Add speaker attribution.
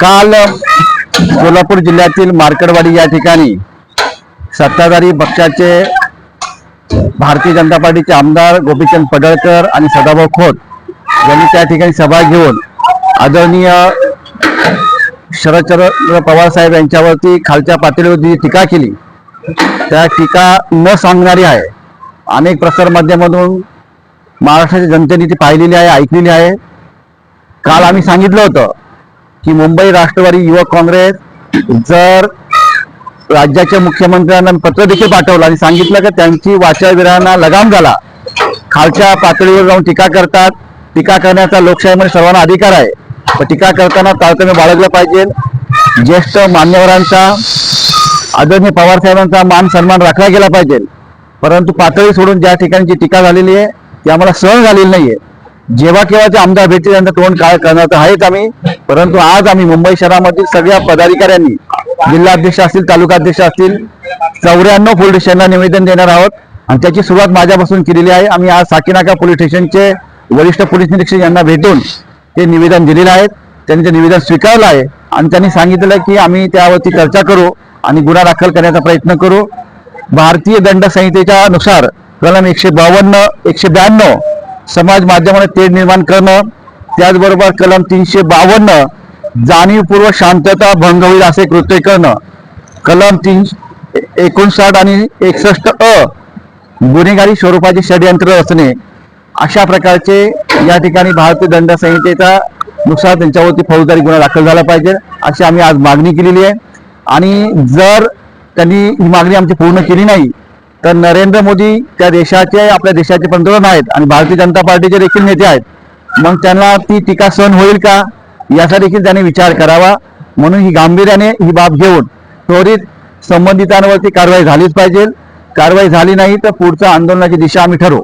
Speaker 1: काल कोल्हापूर जिल्ह्यातील मार्कडवाडी या ठिकाणी सत्ताधारी पक्षाचे भारतीय जनता पार्टीचे आमदार गोपीचंद पडळकर आणि सदाभाऊ खोत यांनी त्या ठिकाणी सभा घेऊन आदरणीय शरदचंद्र पवार साहेब यांच्यावरती खालच्या पातळीवर जी टीका केली त्या टीका न सांगणारी आहे. अनेक प्रसारमाध्यमातून महाराष्ट्राच्या जनतेने ती पाहिलेली आहे ऐकलेली आहे. काल आम्ही सांगितलं होतं की मुंबई राष्ट्रवादी युवक काँग्रेस जर राज्याच्या मुख्यमंत्र्यांना पत्र देखील पाठवलं आणि सांगितलं की त्यांची वाचाविरांना लगाम झाला. खालच्या पातळीवर जाऊन टीका करतात. टीका करण्याचा लोकशाहीमध्ये सर्वांना अधिकार आहे. पण टीका करताना तारतम्य बाळगलं पाहिजे. ज्येष्ठ मान्यवरांचा आदरणीय पवार साहेबांचा मान सन्मान राखला गेला पाहिजे. परंतु पातळी सोडून ज्या ठिकाणी जी टीका झालेली आहे ती आम्हाला सहन झालेली नाहीये. जेव्हा केव्हा ते आमदार भेटतील त्यांचं तोंड काय करणार तर आहेच आम्ही. परंतु आज आम्ही मुंबई शहरामधील सगळ्या पदाधिकाऱ्यांनी जिल्हाध्यक्ष असतील तालुकाध्यक्ष असतील चौऱ्याण्णव पोलीस स्टेशनला निवेदन देणार आहोत. आणि त्याची सुरुवात माझ्यापासून केलेली आहे. आम्ही आज साकीनाका पोलीस स्टेशनचे वरिष्ठ पोलीस निरीक्षक यांना भेटून ते निवेदन दिलेलं आहे. त्यांनी ते निवेदन स्वीकारलं आहे. आणि त्यांनी सांगितलं की आम्ही त्यावरती चर्चा करू आणि गुन्हा दाखल करण्याचा प्रयत्न करू. भारतीय दंड संहितेच्या नुसार कलम एकशे बावन्न एकशे ब्याण्णव समाज माध्यमाने तेढ निर्माण करणं त्याचबरोबर कलम तीनशे बावन्न जाणीवपूर्वक शांतता भंग होईल असे कृत्य करणं. कलम तीन एकोणसाठ आणि एकसष्ट अ गुन्हेगारी स्वरूपाचे षडयंत्र रचणे. अशा प्रकारचे या ठिकाणी भारतीय दंड संहितेचा नुसार त्यांच्यावरती फौजदारी गुन्हा दाखल झाला पाहिजे अशी आम्ही आज मागणी केलेली आहे. आणि जर त्यांनी ही मागणी आमची पूर्ण केली नाही तर नरेंद्र मोदी त्या देशाचे आपल्या देशाचे पंतप्रधान आहेत आणि भारतीय जनता पार्टीचे देखील नेते आहेत. मग त्यांना ती टीका सहन होईल का? याचा देखील त्याने विचार करावा. म्हणून ही गांभीर्याने ही बाब घेऊन त्वरित संबंधितांवरती कारवाई झालीच पाहिजे. कारवाई झाली नाही तर पुढच्या आंदोलनाची दिशा आम्ही ठरवू.